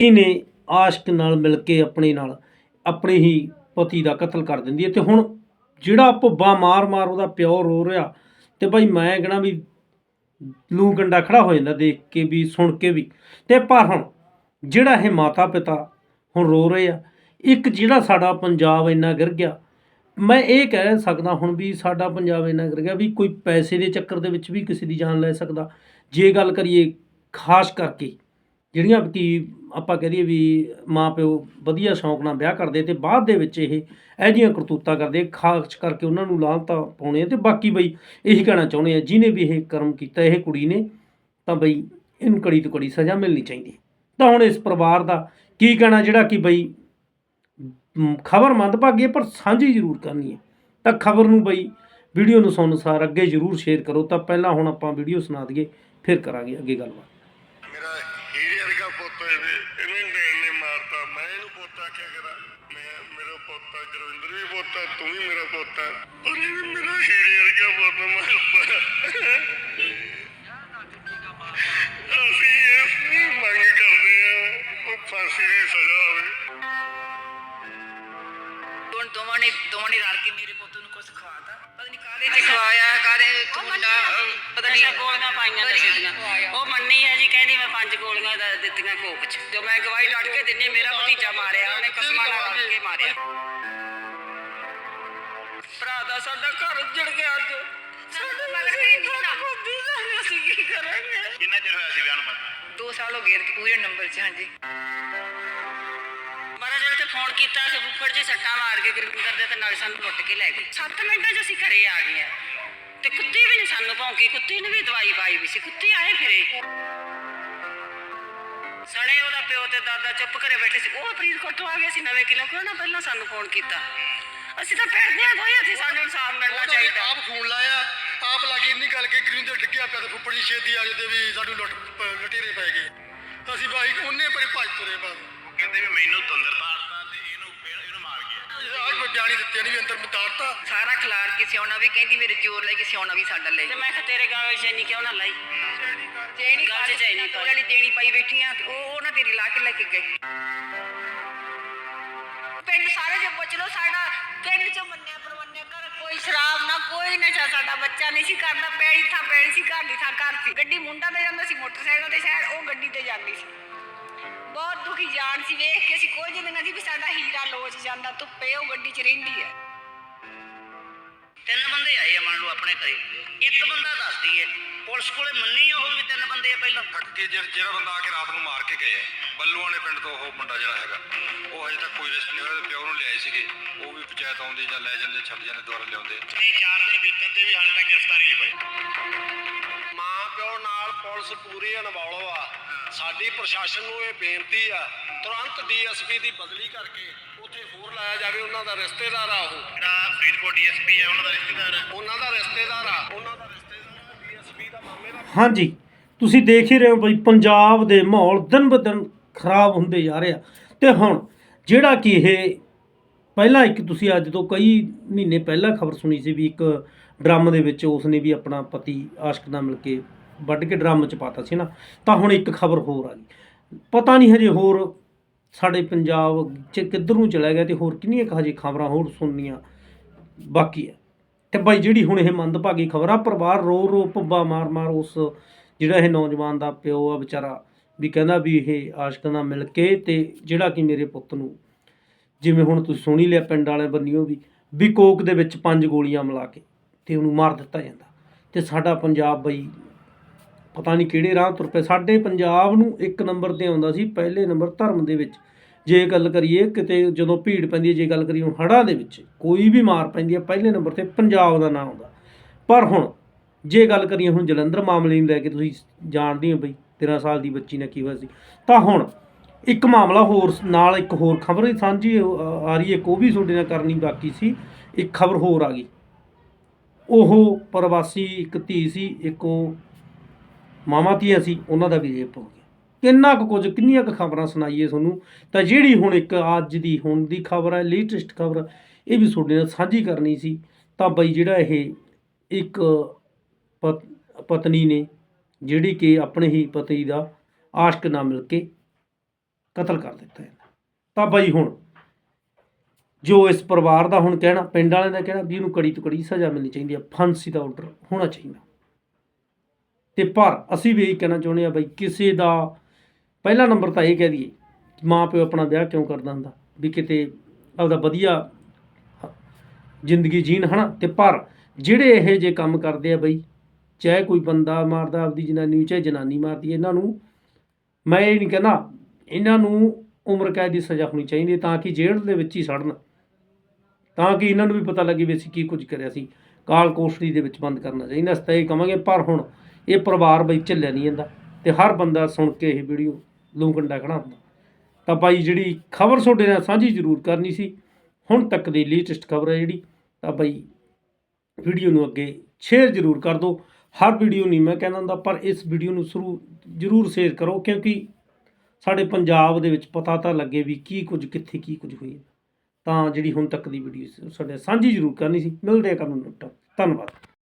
ਇਹਨੇ ਆਸ਼ਕ ਨਾਲ ਮਿਲ ਕੇ ਆਪਣੇ ਨਾਲ, ਆਪਣੇ ਹੀ ਪਤੀ ਦਾ ਕਤਲ ਕਰ ਦਿੰਦੀ ਹੈ। ਤੇ ਹੁਣ ਜਿਹੜਾ ਭੁੱਬਾ ਮਾਰ-ਮਾਰ ਉਹਦਾ ਪਿਓ ਰੋ ਰਿਹਾ ਤੇ ਭਾਈ ਮੈਂ ਕਹਣਾ ਵੀ ਲੂ ਗੰਡਾ ਖੜਾ ਹੋ ਜਾਂਦਾ ਦੇਖ ਕੇ ਵੀ, ਸੁਣ ਕੇ ਵੀ। ਤੇ ਪਰ ਹੁਣ ਜਿਹੜਾ ਇਹ ਮਾਤਾ ਪਿਤਾ ਹੁਣ ਰੋ ਰਹੇ ਆ, ਇੱਕ ਜਿਹੜਾ ਸਾਡਾ ਪੰਜਾਬ ਇੰਨਾ ਗਿਰ ਗਿਆ, ਮੈਂ ਇਹ ਕਹਿ ਸਕਦਾ ਹੁਣ ਵੀ ਸਾਡਾ ਪੰਜਾਬ ਇੰਨਾ ਗਿਰ ਗਿਆ ਵੀ ਕੋਈ ਪੈਸੇ ਦੇ ਚੱਕਰ ਦੇ ਵਿੱਚ ਵੀ ਕਿਸੇ ਦੀ ਜਾਨ ਲੈ ਸਕਦਾ। ਜੇ ਗੱਲ ਕਰੀਏ ਖਾਸ ਕਰਕੇ ਜਿਹੜੀਆਂ ਕਿ ਆਪਾਂ ਕਹਿ ਦਈਏ ਵੀ ਮਾਂ ਪਿਓ ਵਧੀਆ ਸ਼ੌਂਕ ਨਾਲ ਵਿਆਹ ਕਰਦੇ ਤੇ ਬਾਅਦ ਦੇ ਵਿੱਚ ਇਹ ਇਹੋ ਜਿਹੀਆਂ ਕਰਤੂਤਾਂ ਕਰਦੇ, ਖਾਸ ਕਰਕੇ ਉਹਨਾਂ ਨੂੰ ਲਾਹਨਤਾਂ ਪਾਉਣੇ ਆ ਤੇ ਬਾਕੀ ਬਈ ਇਹੀ ਕਹਿਣਾ ਚਾਹੁੰਦੇ ਆ, ਜਿਹਨੇ ਵੀ ਇਹ ਕਰਮ ਕੀਤਾ, ਇਹ ਕੁੜੀ ਨੇ, ਤਾਂ ਬਈ ਇਹਨੂੰ ਕੜੀ ਤੋਂ ਕੜੀ ਸਜ਼ਾ ਮਿਲਣੀ ਚਾਹੀਦੀ। ਤਾਂ ਹੁਣ ਇਸ ਪਰਿਵਾਰ ਦਾ ਕੀ ਕਹਿਣਾ, ਜਿਹੜਾ ਕਿ ਬਈ ਖਬਰ ਮੰਦਭਾਗੀ ਹੈ, ਪਰ ਸਾਂਝੀ ਜ਼ਰੂਰ ਕਰਨੀ ਹੈ। ਤਾਂ ਖਬਰ ਨੂੰ ਬਈ ਵੀਡੀਓ ਨੂੰ ਸੁਣ ਅਨੁਸਾਰ ਅੱਗੇ ਜ਼ਰੂਰ ਸ਼ੇਅਰ ਕਰੋ। ਤਾਂ ਪਹਿਲਾਂ ਹੁਣ ਆਪਾਂ ਵੀਡੀਓ ਸੁਣਾ ਦਈਏ, ਫਿਰ ਕਰਾਂਗੇ ਅੱਗੇ ਗੱਲਬਾਤ। ਪੁੱਤ ਇਹਨੇ ਇਹਨੇ ਡੈਣ ਨੇ ਮਾਰਤਾ। ਮੈਂ ਇਹਨੂੰ ਪੁੱਤ ਆਖਿਆ ਕਰਾਂ ਮੈਂ ਮੇਰਾ ਪੁੱਤ ਆ ਗੁਰਵਿੰਦਰ ਵੀ ਪੁੱਤ ਆ ਤੂੰ ਵੀ ਮੇਰਾ ਪੁੱਤ ਆ। ਪਰ ਇਹ ਮੇਰਾ ਹੀਰੇ ਵਰਗਾ ਪੁੱਤ ਮਾਰਤਾ ਅਸੀਂ ਇਸ ਦੀ ਮੰਗ ਕਰਦੇ ਆ ਉਹ ਫਾਂਸੀ ਦੀ ਸਜ਼ਾ ਹੋਵੇ। ਹੁਣ ਦੋਵਾਂ ਨੇ ਦੋਵਾਂ ਨੇ ਰਲ ਕੇ ਮੇਰੇ ਪੁੱਤ ਨੂੰ ਕੁਝ ਖਵਾਤਾ ਪਤਾ ਨਹੀਂ ਕਾਹਦੇ ਚ ਖਵਾਇਆ ਕਾਹਦੇ ਮੁੰਡਾ ਪਤਾ ਨਹੀਂ ਗੋਲੀਆਂ ਪਾਈਆਂ ਦੱਸੀਆਂ ਉਹ ਮੰਨੀ ਹੈ ਜੀ ਕਹਿੰਦੀ ਮੈਂ ਪੰਜ ਗੋਲੀਆਂ ਦਾ ਦਿੱਤੀਆਂ ਕੋਕ ਚ। ਜੋ ਮੈਂ ਗਵਾਹੀ ਲੜ ਕੇ ਦਿੰਨੀ ਮੇਰਾ ਭਤੀਜਾ ਮਾਰਿਆ ਉਹਨੇ ਕਸਮਾਂ ਨਾਲ ਰਲ ਕੇ ਮਾਰਿਆ। ਭਰਾ ਦਾ ਸਾਡਾ ਘਰ ਉੱਜੜ ਗਿਆ ਅੱਜ। ਸਾਡਾ ਮਗਰ ਵੀ ਨਹੀਂ ਨਾ। ਬੁੱਧੀ ਦਾ ਅਸੀਂ ਕੀ ਕਰਾਂਗੇ? ਕਿੰਨਾ ਚਿਰ ਹੋਇਆ ਸੀ ਵਿਆਹ ਨੂੰ ਪਤਾ ਦੋ ਸਾਲ ਹੋ ਗਏ ਪੂਰੇ ਨੰਬਰ 'ਚ ਹਾਂਜੀ। ਤੇ ਫੋਨ ਕੀਤਾ ਸੀ ਫੁੱਫੜ ਜੀ ਸੱਟਾਂ ਮਾਰ ਕੇ ਗੁਰਵਿੰਦਰ ਦੇ ਤੇ ਨਾਲ ਸਾਨੂੰ ਲੁੱਟ ਕੇ ਲੈ ਗਏ। 7 ਮਿੰਟਾਂ 'ਚ ਅਸੀਂ ਘਰੇ ਆ ਗਏ ਆ। ਤੇ ਕੁੱਤੀ ਵੀ ਨਹੀਂ ਸਾਨੂੰ ਭੌਂਕੀ ਕੁੱਤੀ ਨੇ ਵੀ ਦਵਾਈ ਪਾਈ ਵੀ ਸੀ ਕੁੱਤੀ ਆਏ ਫਿਰੇ। ਸਣੇ ਉਹਦਾ ਪਿਓ ਤੇ ਦਾਦਾ ਚੁੱਪ ਘਰੇ ਬੈਠੇ ਸੀ ਉਹ ਫਰੀਦਕੋਟ ਤੋਂ ਆ ਗਏ ਸੀ ਨਵੇਂ ਕਿਲੋ ਕਿਉਂ ਨਾ ਪਹਿਲਾਂ ਸਾਨੂੰ ਫੋਨ ਕੀਤਾ। ਅਸੀਂ ਤਾਂ ਪੈਰਦੇ ਆ ਕੋਈ ਅਸੀਂ ਸਾਨੂੰ ਇਨਸਾਫ ਮਿਲਣਾ ਚਾਹੀਦਾ। ਆਪ ਫੋਨ ਲਾਇਆ ਆਪ ਲਾਗੇ ਇੰਨੀ ਗੱਲ ਕਿ ਗ੍ਰੀਨ ਤੇ ਡਿੱਗਿਆ ਪਿਆ ਤੇ ਫੁੱਫੜ ਜੀ ਛੇਤੀ ਆ ਜਾਂਦੇ ਵੀ ਸਾਨੂੰ ਲੁੱਟ ਲੁਟੇਰੇ ਪੈ ਗਏ। ਅਸੀਂ ਬਾਈ ਉਹਨੇ ਪਰ ਭੱਜ ਤੁਰੇ ਬਸ। ਕਹਿੰਦੇ ਵੀ ਮੈਨੂੰ ਤੰਦਰ ਬਿਆਨੀ ਦਿੱਤੇ ਨਹੀਂ ਵੀ ਅੰਦਰ ਮਤਾਰਤਾ। ਸਾਰਾ ਖਿਲਾਰ ਕੇ ਸਿਆਉਣਾ ਵੀ ਕਹਿੰਦੀ ਮੇਰੇ ਚੋਰ ਲੈ ਕੇ ਸਿਆਉਣਾ ਵੀ ਸਾਡਾ ਲੈ ਤੇ ਮੈਂ ਕਿਹਾ ਤੇਰੇ ਗਾਲ ਚੈਨੀ ਕਿਉਂ ਨਾ ਲਾਈ? ਦੇਣੀ ਗੱਲ 'ਚ ਚਾਹੀਦੀ ਕੋਈ ਵਾਲੀ ਦੇਣੀ ਪਾਈ ਬੈਠੀਆਂ ਤੇ ਉਹ ਉਹ ਨਾ ਤੇਰੀ ਲਾ ਕੇ ਲੈ ਕੇ ਗਏ ਪਿੰਡ ਸਾਰੇ ਜੇ ਪੁੱਛ ਲੋ ਸਾਡਾ ਪਿੰਡ ਚ ਮੰਨਿਆ ਪਰਵੰਨਿਆ ਕਰ। ਕੋਈ ਸ਼ਰਾਬ ਨਾ ਕੋਈ ਨਸ਼ਾ ਸਾਡਾ ਬੱਚਾ ਨਹੀਂ ਸੀ ਕਰਦਾ। ਪੈੜੀ ਥਾਂ ਪੈੜੀ ਸੀ ਘਰ ਦੀ ਥਾਂ ਘਰ ਸੀ। ਗੱਡੀ ਮੁੰਡਾ ਤੇ ਜਾਂਦਾ ਸੀ ਮੋਟਰਸਾਈਕਲ ਤੇ ਸ਼ਾਇਦ ਉਹ ਗੱਡੀ ਤੇ ਜਾਂਦੀ ਸੀ। ਬਹੁਤ ਦੁਖੀ ਜਾਨ ਸੀ ਵੇਖ ਕੇ ਅਸੀਂ ਕੋਈ ਜਿੰਨਾ ਸੀ ਵੀ ਸਾਡਾ ਹੀਰਾ ਲੋਚ ਜਾਂਦਾ ਧੁੱਪੇ ਉਹ ਗੱਡੀ 'ਚ ਰਹਿੰਦੀ ਹੈ। ਤਿੰਨ ਬੰਦੇ ਆਏ ਆ ਮੰਨ ਲਓ ਆਪਣੇ ਘਰੇ। ਇੱਕ ਬੰਦਾ ਦੱਸਦੀ ਏ ਪੁਲਿਸ ਕੋਲੇ ਮੰਨੀ ਉਹ ਵੀ ਤਿੰਨ ਬੰਦੇ ਆ ਪਹਿਲਾਂ। ਥੱਕ ਕੇ ਜਿਹੜਾ ਜਿਹੜਾ ਬੰਦਾ ਆ ਕੇ ਰਾਤ ਨੂੰ ਮਾਰ ਕੇ ਗਏ ਆ, ਬੱਲੂਆਣੇ ਪਿੰਡ ਤੋਂ ਉਹ ਮੁੰਡਾ ਜਿਹੜਾ ਹੈਗਾ ਉਹ ਹਜੇ ਤੱਕ ਕੋਈ ਰਿਸਕ ਨਹੀਂ ਹੋਇਆ ਪਿਓ ਨੂੰ ਲਿਆਏ ਸੀਗੇ। ਉਹ ਵੀ ਪੰਚਾਇਤ ਆਉਂਦੀ ਜਾਂ ਲੈ ਜਾਂਦੇ ਛੱਡ ਜਾਂਦੇ ਦੁਆਰਾ ਲਿਆਉਂਦੇ ਇਹ ਚਾਰ ਦਿਨ ਬੀਤਣ ਤੇ ਵੀ ਹਾਲੇ ਤੱਕ ਗ੍ਰਿਫਤਾਰੀ ਨਹੀਂ ਪਈ ਮਾਂ ਪਿਓ ਨਾਲ ਪੁਲਿਸ ਪੂਰੀ ਅਨਵੌਲੋ ਆ। ਸਾਡੀ ਪ੍ਰਸ਼ਾਸਨ ਨੂੰ ਇਹ ਬੇਨਤੀ ਆ ਤੁਰੰਤ ਡੀਐਸਪੀ ਦੀ ਬਦਲੀ ਕਰਕੇ ਉੱਥੇ ਹੋਰ ਲਾਇਆ ਜਾਵੇ ਉਹਨਾਂ ਦਾ ਰਿਸ਼ਤੇਦਾਰ ਆ ਉਹ। ਜਿਹੜਾ ਫਰੀਦਕੋਟ ਡੀਐਸਪੀ ਹੈ ਉਹਨਾਂ ਦਾ ਰਿਸ਼ਤੇਦਾਰ ਹੈ ਉਹਨਾਂ ਦਾ ਰਿਸ਼ਤੇਦਾਰ ਆ ਉਹਨਾਂ ਦਾ ਰਿਸ਼ਤੇਦਾਰ ਡੀਐਸਪੀ ਦਾ ਮਾਮੇ ਦਾ। ਹਾਂਜੀ ਤੁਸੀਂ ਦੇਖ ਹੀ ਰਹੇ ਹੋ ਬਈ ਪੰਜਾਬ ਦੇ ਮਾਹੌਲ ਦਿਨ ਬ ਦਿਨ ਖਰਾਬ ਹੁੰਦੇ ਜਾ ਰਿਹਾ ਤੇ ਹੁਣ ਜਿਹੜਾ ਕਿ ਇਹ ਪਹਿਲਾਂ ਇੱਕ ਤੁਸੀਂ ਅੱਜ ਤੋਂ ਕਈ ਮਹੀਨੇ ਪਹਿਲਾਂ ਖਬਰ ਸੁਣੀ ਸੀ ਵੀ ਇੱਕ ਡਰਮ ਦੇ ਵਿੱਚ ਉਸਨੇ ਵੀ ਆਪਣਾ ਪਤੀ ਆਸ਼ਕ ਨਾਲ ਮਿਲ ਕੇ ਵੱਢ ਕੇ ਡਰਮ ਚ ਪਾਤਾ ਸੀ ਨਾ, ਤਾਂ ਹੁਣ ਇੱਕ ਖਬਰ ਹੋਰ ਆ ਗਈ। ਪਤਾ ਨਹੀਂ ਹਜੇ ਹੋਰ ਸਾਡੇ ਪੰਜਾਬ ਚ ਕਿੱਧਰ ਨੂੰ ਚਲਾ ਗਿਆ ਤੇ ਹੋਰ ਕਿੰਨੀਆਂ ਹਜੇ ਖਬਰਾਂ ਹੋਰ ਸੁਣਨੀਆਂ ਬਾਕੀ ਹੈ ਤੇ ਬਾਈ ਜਿਹੜੀ ਹੁਣ ਇਹ ਮੰਦਭਾਗੀ ਖਬਰ ਆ, ਪਰਿਵਾਰ ਰੋ ਰੋ ਪੱਬਾ ਮਾਰ ਮਾਰ ਉਸ ਜਿਹੜਾ ਇਹ ਨੌਜਵਾਨ ਦਾ ਪਿਓ ਆ ਵਿਚਾਰਾ ਵੀ ਕਹਿੰਦਾ ਵੀ ਇਹ ਆਸ਼ਕ ਨਾਲ ਮਿਲ ਕੇ ਤੇ ਜਿਹੜਾ ਕਿ ਮੇਰੇ ਪੁੱਤ ਨੂੰ ਜਿਵੇਂ ਹੁਣ ਤੁਸੀਂ ਸੁਣੀ ਲਿਆ ਪਿੰਡ ਵਾਲੇ ਬੰਨਿਓ ਵੀ ਵੀ ਕੋਕ ਦੇ ਵਿੱਚ ਪੰਜ ਗੋਲੀਆਂ ਮਿਲਾ ਕੇ ਤੇ ਉਹਨੂੰ ਮਾਰ ਦਿੱਤਾ ਜਾਂਦਾ। ਤੇ ਸਾਡਾ ਪੰਜਾਬ ਬਈ ਪਤਾ ਨਹੀਂ ਕਿਹੜੇ ਰਾਹ ਤੁਰ ਪਏ। ਸਾਡੇ ਪੰਜਾਬ ਨੂੰ ਇੱਕ ਨੰਬਰ ਤੇ ਆਉਂਦਾ ਸੀ, ਪਹਿਲੇ ਨੰਬਰ ਧਰਮ ਦੇ ਵਿੱਚ। ਜੇ ਗੱਲ ਕਰੀਏ ਕਿਤੇ ਜਦੋਂ ਭੀੜ ਪੈਂਦੀ ਹੈ, ਜੇ ਗੱਲ ਕਰੀਏ ਹੁਣ ਹੜ੍ਹਾਂ ਦੇ ਵਿੱਚ, ਕੋਈ ਵੀ ਮਾਰ ਪੈਂਦੀ ਹੈ, ਪਹਿਲੇ ਨੰਬਰ ਤੇ ਪੰਜਾਬ ਦਾ ਨਾਮ ਆਉਂਦਾ। ਪਰ ਹੁਣ ਜੇ ਗੱਲ ਕਰੀਏ ਹੁਣ ਜਲੰਧਰ ਮਾਮਲੇ ਨੂੰ ਲੈ ਕੇ ਤੁਸੀਂ ਜਾਣਦੇ ਹੋ ਬਈ 13 ਸਾਲ ਦੀ ਬੱਚੀ ਨਾਲ ਕੀ ਹੋਇਆ ਸੀ। ਤਾਂ ਹੁਣ ਇੱਕ ਮਾਮਲਾ ਹੋਰ, ਨਾਲ ਇੱਕ ਹੋਰ ਖਬਰ ਹੀ ਸਾਂਝੀ ਆ ਰਹੀ ਹੈ ਇੱਕ, ਉਹ ਵੀ ਤੁਹਾਡੇ ਨਾਲ ਕਰਨੀ ਬਾਕੀ ਸੀ। ਇੱਕ ਖਬਰ ਹੋਰ ਆ ਗਈ। ਉਹ ਪ੍ਰਵਾਸੀ ਇੱਕ ਧੀ ਸੀ, ਇੱਕ ਉਹ ਮਾਵਾਂ ਧੀਆਂ ਸੀ, ਉਹਨਾਂ ਦਾ ਵੀ ਰੇਪ ਹੋ। ਗਿਆ ਕਿੰਨਾ ਕੁ ਕੁਝ, ਕਿੰਨੀਆਂ ਕੁ ਖਬਰਾਂ ਸੁਣਾਈਏ ਤੁਹਾਨੂੰ, ਤਾਂ ਜਿਹੜੀ ਹੁਣ ਇੱਕ ਅੱਜ ਦੀ ਹੁਣ ਦੀ ਖਬਰ ਹੈ ਲੇਟੈਸਟ ਖਬਰ, ਇਹ ਵੀ ਤੁਹਾਡੇ ਨਾਲ ਸਾਂਝੀ ਕਰਨੀ ਸੀ। ਤਾਂ ਬਈ ਜਿਹੜਾ ਇਹ ਇੱਕ ਪਤ- ਪਤਨੀ ਨੇ, ਜਿਹੜੀ ਕਿ ਆਪਣੇ ਹੀ ਪਤੀ ਦਾ ਆਸ਼ਕ ਨਾਲ ਮਿਲ ਕੇ ਕਤਲ ਕਰ ਦਿੱਤਾ ਜਾਂਦਾ ਤਾਂ ਬਾਈ ਹੁਣ ਜੋ ਇਸ ਪਰਿਵਾਰ ਦਾ ਹੁਣ ਕਹਿਣਾ, ਪਿੰਡ ਵਾਲਿਆਂ ਦਾ ਕਹਿਣਾ, ਵੀ ਇਹਨੂੰ ਕੜੀ ਤੋਂ ਕੜੀ ਸਜ਼ਾ ਮਿਲਣੀ ਚਾਹੀਦੀ ਹੈ, ਫਾਂਸੀ ਦਾ ਆਰਡਰ ਹੋਣਾ ਚਾਹੀਦਾ। ਤੇ ਪਰ ਅਸੀਂ ਵੀ ਇਹੀ ਕਹਿਣਾ ਚਾਹੁੰਦੇ ਆ ਬਈ ਕਿਸੇ ਦਾ ਪਹਿਲਾ ਨੰਬਰ ਤਾਂ ਇਹ ਕਹਿ ਦਈਏ, ਮਾਂ ਪਿਓ ਆਪਣਾ ਵਿਆਹ ਕਿਉਂ ਕਰਦਾ ਹੁੰਦਾ? ਵੀ ਕਿਤੇ ਆਪਦਾ ਵਧੀਆ ਜ਼ਿੰਦਗੀ ਜੀਣ ਹਨਾ? ਤੇ ਪਰ ਜਿਹੜੇ ਇਹ ਜੇ ਕੰਮ ਕਰਦੇ ਆ ਬਈ, ਚਾਹੇ ਕੋਈ ਬੰਦਾ ਮਾਰਦਾ ਆਪਦੀ ਜਨਾਨੀ ਨੂੰ, ਚਾਹੇ ਜਨਾਨੀ ਮਾਰਦੀ ਇਹਨਾਂ ਨੂੰ ਮੈਂ ਇਹ ਨਹੀਂ ਕਹਿੰਦਾ ਇਹਨਾਂ ਨੂੰ ਉਮਰ ਕੈਦ ਦੀ ਸਜ਼ਾ ਹੋਣੀ ਚਾਹੀਦੀ ਤਾਂ ਕਿ ਜੇਲ੍ਹ ਦੇ ਵਿੱਚ ਹੀ ਸੜਨ। ਤਾਂ ਕਿ ਇਹਨਾਂ ਨੂੰ ਵੀ ਪਤਾ ਲੱਗੇ ਵੀ ਅਸੀਂ ਕੀ ਕੁਝ ਕਰਿਆ ਸੀ। ਕਾਲ ਕੋਸ਼ੜੀ ਦੇ ਵਿੱਚ ਬੰਦ ਕਰਨਾ ਚਾਹੀਦਾ, ਅਸੀਂ ਤਾਂ ਇਹ ਕਵਾਂਗੇ, ਪਰ ਹੁਣ ਇਹ ਪਰਿਵਾਰ ਬਈ ਝੱਲਿਆ ਨਹੀਂ ਜਾਂਦਾ ਤੇ ਹਰ ਬੰਦਾ ਸੁਣ ਕੇ ਇਹ ਵੀਡੀਓ ਲੂੰਕੰਡਾ ਖੜਾ ਹੁੰਦਾ। ਤਾਂ ਬਾਈ ਜਿਹੜੀ ਖਬਰ ਤੁਹਾਡੇ ਨਾਲ ਸਾਂਝੀ ਜ਼ਰੂਰ ਕਰਨੀ ਸੀ, ਹੁਣ ਤੱਕ ਦੀ ਲੇਟੈਸਟ ਖਬਰ ਹੈ ਜਿਹੜੀ, ਤਾਂ ਬਾਈ ਵੀਡੀਓ ਨੂੰ ਅੱਗੇ ਸ਼ੇਅਰ ਜ਼ਰੂਰ ਕਰ ਦਿਓ। ਹਰ ਵੀਡੀਓ ਨਹੀਂ ਮੈਂ ਕਹਿੰਦਾ ਹੁੰਦਾ, ਪਰ ਇਸ ਵੀਡੀਓ ਨੂੰ ਸ਼ੁਰੂ ਜ਼ਰੂਰ ਸ਼ੇਅਰ ਕਰੋ, ਕਿਉਂਕਿ ਸਾਡੇ ਪੰਜਾਬ ਦੇ ਵਿੱਚ ਪਤਾ ਤਾਂ ਲੱਗੇ ਵੀ ਕੀ ਕੁਝ, ਕਿੱਥੇ ਕੀ ਕੁਝ ਹੋਈ ਤਾਂ ਜਿਹੜੀ ਹੁਣ ਤੱਕ ਦੀ ਵੀਡੀਓ ਸਾਡੇ ਸਾਂਝੀ ਜ਼ਰੂਰ ਕਰਨੀ ਸੀ। ਮਿਲਦੇ ਆ ਕੱਲ੍ਹ ਨੂੰ ਧੰਨਵਾਦ।